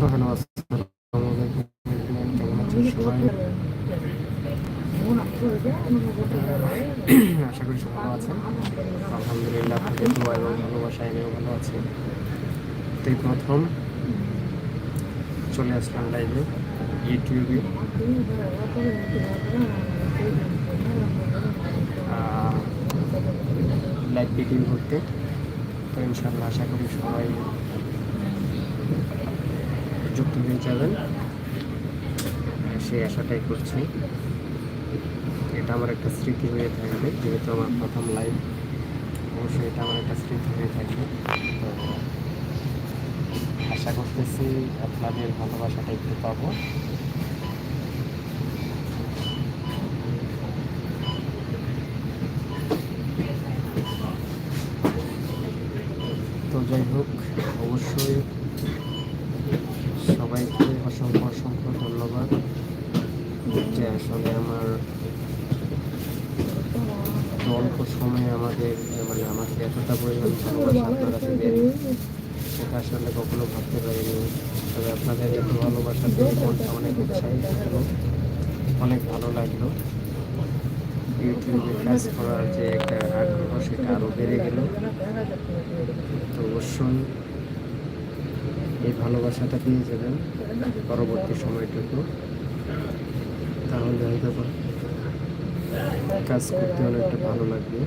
Hello আসসালামু কেমন আছেন সবাই আশা করি ভালো আছেন আলহামদুলিল্লাহ আপনাদের দোয়া এবং আমিও ভালো আছি তো এই প্রথম চলে আসলাম লাইভে ইউটিউবে লাইভ ভিডিও করতে। তো ইনশাল্লাহ আশা করি সবাই যুক্ত হয়ে যাবেন। সেই আশাটাই করছি। এটা আমার একটা স্মৃতি হয়ে থাকবে, যেহেতু আমার প্রথম লাইভ অবশ্যই এটা আমার একটা স্মৃতি হয়ে থাকবে। তো আশা করতেছি আপনাদের ভালোবাসাটা একটু পাবো তো যাই হোক অবশ্যই সবাইকে অসংখ্য অসংখ্য ধন্যবাদ। যে আসলে আমার অল্প সময়ে আমাদের মানে আমাকে এতটা পরিমাণ ভালোবাসা সেটা আসলে কখনো ভাবতে পারিনি। তবে আপনাদের এত ভালোবাসা মনটা অনেক উৎসাহিত হলো, অনেক ভালো লাগল। ইউটিউবে কাজ করার যে একটা আগ্রহ, সেটা আরও বেড়ে গেল। তো অবশ্যই এই ভালোবাসাটা পেয়ে যাবেন পরবর্তী সময়টুকু। তাহলে হয়তো কাজ করতে অনেকটা ভালো লাগবে।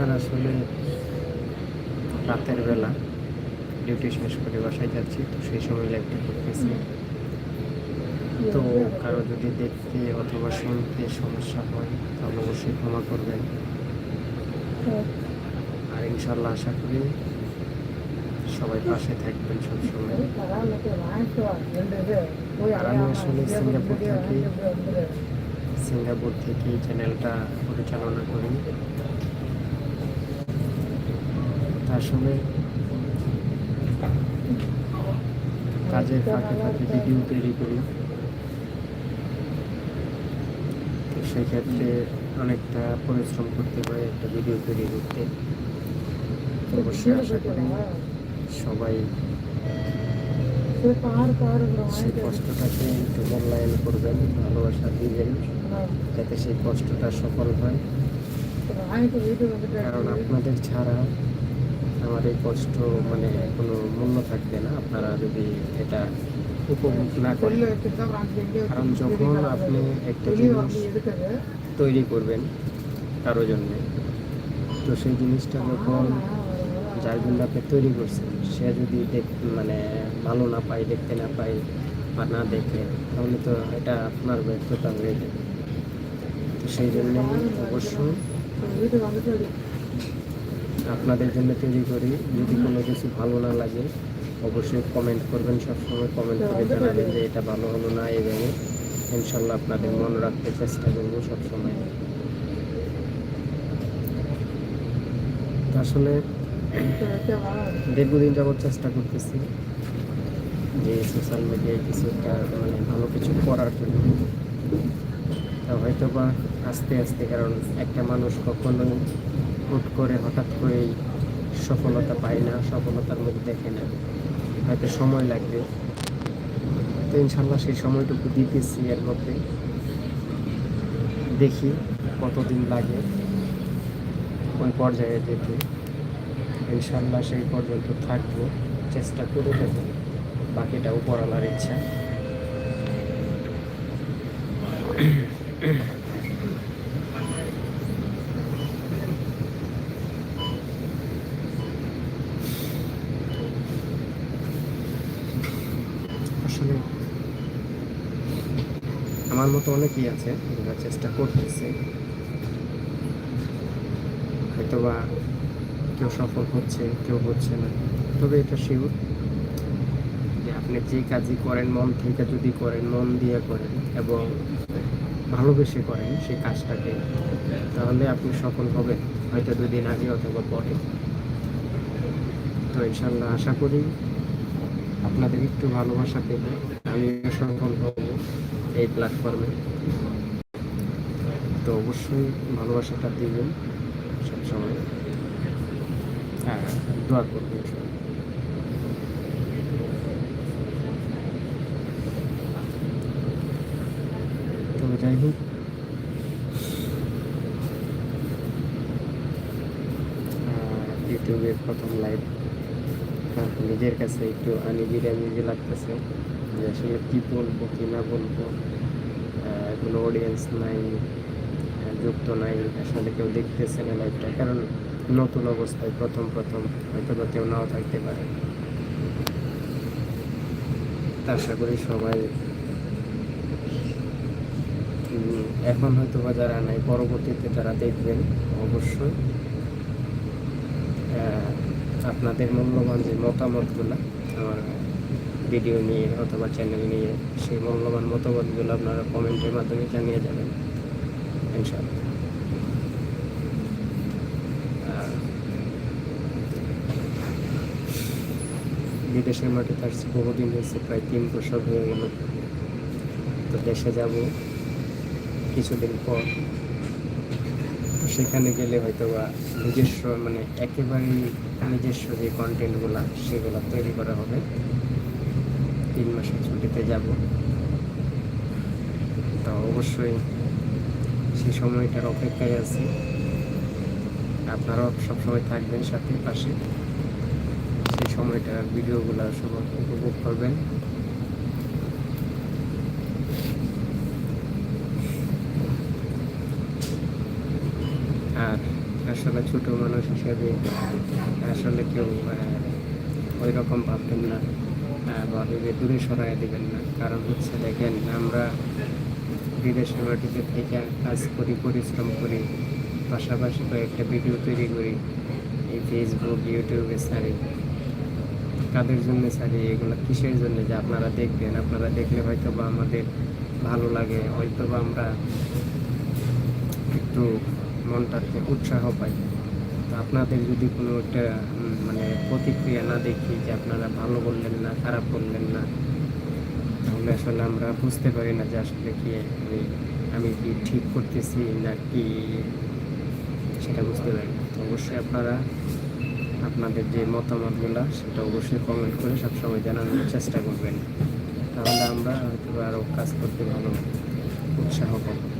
আর আসলে রাতের বেলা ডিউটি শেষ করে বাসায় যাচ্ছি, তো সেই সময় লাইভটা করতেছি তো কারও যদি দেখতে অথবা শুনতে সমস্যা হয়, তাহলে অবশ্যই ক্ষমা করবেন। ইনশাল্লাহ আশা করি সবাই পাশে থাকবেন সবসময়। আমি আসলে সিঙ্গাপুর থেকে সিঙ্গাপুর থেকে চ্যানেলটা পরিচালনা করি। আসলে কাজের ফাঁকে ফাঁকে ভিডিও তৈরি করি। সেক্ষেত্রে অনেকটা পরিশ্রম করতে হয় একটা ভিডিও তৈরি করতে। অবশ্যই আশা করি সবাই সেই কষ্টটাকে একটু মূল্যায়ন করবেন ভালোবাসা দিবেন যাতে সেই কষ্টটা সফল হয়। কারণ আপনাদের ছাড়া আমার এই কষ্ট মানে কোনো মূল্য থাকবে না আপনারা যদি এটা উপভোগ না করেন। কারণ যখন আপনি একটা জিনিস তৈরি করবেন কারও জন্যে তো সেই জিনিসটা যখন যার জন্য আপনি তৈরি করছেন সে যদি দেখ মানে ভালো না পায়, দেখতে না পায় বা না দেখে, তাহলে তো এটা আপনার ব্যর্থতা হয়ে যাবে। তো সেই জন্য অবশ্যই আপনাদের জন্য তৈরি করি। যদি কোনো কিছু ভালো না লাগে, অবশ্যই কমেন্ট করবেন সবসময়। কমেন্ট করে জানাবেন যে এটা ভালো হলো না এইভাবে ইনশাল্লাহ আপনাদের মনে রাখতে চেষ্টা করব সবসময়। আসলে দীর্ঘদিন যাবৎ চেষ্টা করতেছি যে সোশ্যাল মিডিয়ায় কিছু একটা মানে ভালো কিছু করার জন্য। তা হয়তো বা আস্তে আস্তে কারণ একটা মানুষ কখনোই হুট করে হঠাৎ করেই সফলতা পায় না, সফলতার মুখ দেখে না। হয়তো সময় লাগবে। তো ইনশাল্লাহ সেই সময়টুকু দিতেছি এর মধ্যে। দেখি কতদিন লাগে। ওই পর্যায়ে যেতে। ইনশাল্লাহ সেই পর্যন্ত থাকব, চেষ্টা করে দেবো বাকিটা উপরালার ইচ্ছা। আসলে আমার মতো অনেকেই আছে যারা চেষ্টা করতেছে। হয়তোবা কেউ সফল হচ্ছে, কেউ হচ্ছে না। তবে এটা শিওর যে আপনি যে কাজই করেন, মন থেকে যদি করেন, মন দিয়ে করেন এবং ভালোবেসে করেন সেই কাজটাকে, তাহলে আপনি সফল হবেন। হয়তো দুদিন আগে অথবা পরে। তো ইনশাল্লাহ আশা করি আপনাদের একটু ভালোবাসা পেলে আমি সফল হব এই প্ল্যাটফর্মে তো অবশ্যই ভালোবাসাটা দিবেন সবসময়। হ্যাঁ দোয়া করবেন তবে যাই হোক। আহ, ইউটিউবের প্রথম লাইভ নিজের কাছে একটু আনিজি আনিজি লাগতেছে যে আসলে কী বলব কি না বলব কোনো অডিয়েন্স নাই যুক্ত নাই আসলে কেউ দেখতেছে না লাইভটা কারণ নতুন অবস্থায় প্রথম প্রথম হয়তো বা কেউ নাও থাকতে পারে। আশা করি সবাই এখন হয়তো বা যারা নাই, পরবর্তীতে যারা দেখবেন, অবশ্যই আপনাদের মূল্যবান যে মতামতগুলো, আমার ভিডিও নিয়ে অথবা চ্যানেল নিয়ে, সেই মূল্যবান মতামতগুলো আপনারা কমেন্টের মাধ্যমে জানিয়ে যাবেন, ইনশাআল্লাহ। বিদেশের মাটিতে আসছি বহুদিন হয়েছে, প্রায় তিন বছর হয়ে গেল। তো দেশে যাব কিছুদিন পর। সেখানে গেলে হয়তো বা নিজস্ব মানে একেবারেই নিজস্ব যে কন্টেন্টগুলো সেগুলো তৈরি করা হবে। তিন মাসের ছুটিতে যাব। তো অবশ্যই সেই সময়টার অপেক্ষায় আছি। আপনারাও সবসময় থাকবেন সাথে পাশে। সেই সময়টার ভিডিওগুলো সব উপভোগ করবেন। আর আসলে ছোট মানুষ হিসেবে আসলে কেউ ওই রকম ভাববেন না বা দূরে সরাই দেবেন না। কারণ হচ্ছে দেখেন, আমরা বিদেশের মাটিতে থেকে কাজ করি, পরিশ্রম করি পাশাপাশি কয়েকটা ভিডিও তৈরি করি। এই ফেসবুক ইউটিউবে ছাড়ি কাদের জন্য ছাড়ি এগুলো কিসের জন্য? যে আপনারা দেখবেন, আপনারা দেখলে হয়তো বা আমাদের ভালো লাগে হয়তো বা আমরা একটু মনটাতে উৎসাহ পাই। তো আপনাদের যদি কোনো একটা মানে প্রতিক্রিয়া না দেখি যে আপনারা ভালো বললেন না, খারাপ বললেন না, তাহলে আসলে আমরা বুঝতে পারি না যে আসলে কি আমি আমি কি ঠিক করতেছি না কি সেটা বুঝতে পারি তো অবশ্যই আপনারা আপনাদের যে মতামতগুলো, সেটা অবশ্যই কমেন্ট করে সবসময় জানানোর চেষ্টা করবেন। তাহলে আমরা হয়তো আরও কাজ করতে ভালো উৎসাহ পাবো।